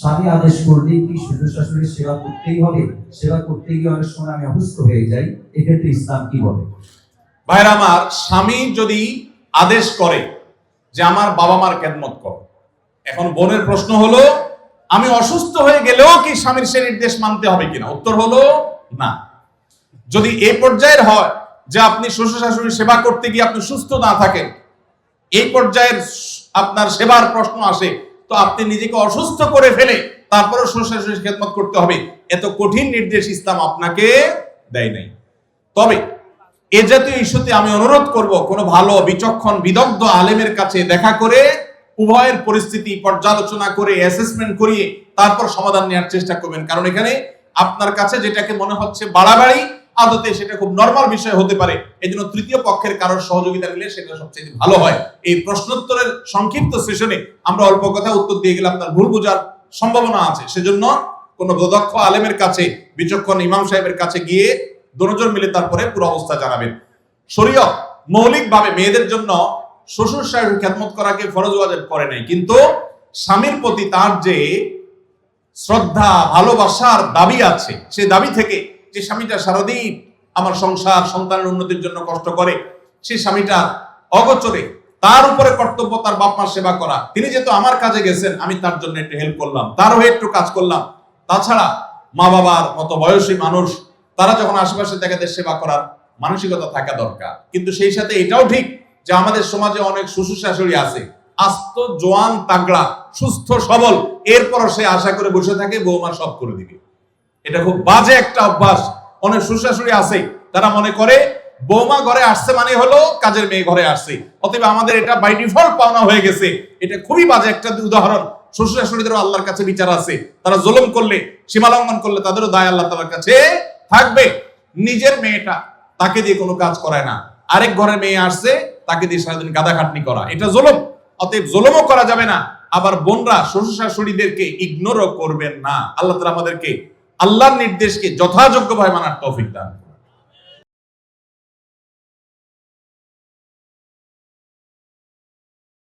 স্বামী আদেশ করলেই কি শ্বশুর শাশুড়ির সেবা করতেই হবে? সেবা করতে গিয়ে অনেক সময় আমি অসুস্থ হয়ে যাই। এক্ষেত্রে ইসলাম কি বলে? ভাইরা আমার, স্বামী যদি আদেশ করে যে আমার বাবা মার খেদমত কর, এখন বোনের প্রশ্ন হলো, আমি অসুস্থ হয়ে গেলেও কি স্বামীর সে নির্দেশ মানতে হবে কিনা? উত্তর হলো, না। যদি এ পর্যায়ের হয় যে আপনি শ্বশুর শাশুড়ির সেবা করতে গিয়ে আপনি সুস্থ না থাকেন, এই পর্যায়ের আপনার সেবার প্রশ্ন আসে তো আপনি নিজেকে অসুস্থ করে ফেলে তারপরে শ্বশুর খেদমত করতে হবে। এত কঠিন নির্দেশ ইসলাম আপনাকে দেয় নাই। তবে এ জাতীয় ইস্যুতে আমি অনুরোধ করব, কোন ভালো, বিচক্ষণ, বিদগ্ধ আলেমের কাছে দেখা করে উভয়ের পরিস্থিতি পর্যালোচনা করে অ্যাসেসমেন্ট করিয়ে তারপর সমাধান নেওয়ার চেষ্টা করবেন। কারণ এখানে আপনার কাছে যেটাকে মনে হচ্ছে বাড়াবাড়ি আদতে সেটা খুব নর্মাল বিষয় হতে পারে। এই জন্য তৃতীয় পক্ষের কারোর সহযোগিতা নিলে সেটা সবচেয়ে ভালো হয়। এই প্রশ্নোত্তরের সংক্ষিপ্ত সেশনে আমরা অল্প কথা উত্তর দিয়ে গেলে আপনার ভুল বোঝার সম্ভাবনা আছে। সেজন্য কোন দক্ষ আলেমের কাছে, বিচক্ষণ ইমাম সাহেবের কাছে গিয়ে দুজন মিলে তারপরে পুরো অবস্থা জানাবেন। শরীয়ত মৌলিকভাবে মেয়েদের জন্য শ্বশুর শাশুড়ির খেদমত করাকে ফরজ ওয়াজিব করে নাই। কিন্তু স্বামীর প্রতি তার যে শ্রদ্ধা, ভালোবাসার দাবি আছে, সে দাবি থেকে যে স্বামীটা সারাদিন আমার সংসার, সন্তানের উন্নতির জন্য কষ্ট করে, সেই স্বামীটা অগোচরে তার উপরে কর্তব্য তার বাপ মার সেবা করা। তিনি যেহেতু আমার কাজে গেছেন, আমি তার জন্য একটু হেল্প করলাম তার হয়ে একটু কাজ করলাম। তাছাড়া মা বাবার মতো বয়সী মানুষ, তারা যখন আশেপাশে দেখাদের সেবা করার মানসিকতা থাকা দরকার। কিন্তু সেই সাথে এটাও ঠিক যে আমাদের সমাজে অনেক শ্বশুর শাশুড়ি আছে, আস্ত, জোয়ান, তাগড়া, সুস্থ, সবল এরপর সে আশা করে বসে থাকে, বৌমা সব করে দিবে। এটা খুব বাজে একটা অভ্যাস। অনেক শ্বশুর আছে, তারা মনে করে, বৌমা ঘরে আসছে মানে হলো কাজের মেয়ে ঘরে আসছে। অতএব আমাদের এটা বাই ডিফল্ট পাওনা হয়ে গেছে। এটা খুবই বাজে একটা উদাহরণ। শ্বশুর শাশুড়িদেরও আল্লাহর কাছে বিচার আছে। তারা জুলুম করলে করলে তাদেরও দায় আল্লাহ কাছে থাকবে। নিজের মেয়েটা তাকে দিয়ে কোনো কাজ করায় না। আরেক ঘরের মেয়ে আসছে, তাকে দিয়ে সারাদিন গাদা খাটনি করা। এটা জুলুম। অতএব জুলুমও করা যাবে না। আবার বোনরা শ্বশুর শাশুড়িদেরকে ইগনোরও করবেন না। আল্লাহ তালা আমাদেরকে আল্লাহর নির্দেশকে যথাযোগ্যভাবে মানার তৌফিক দান।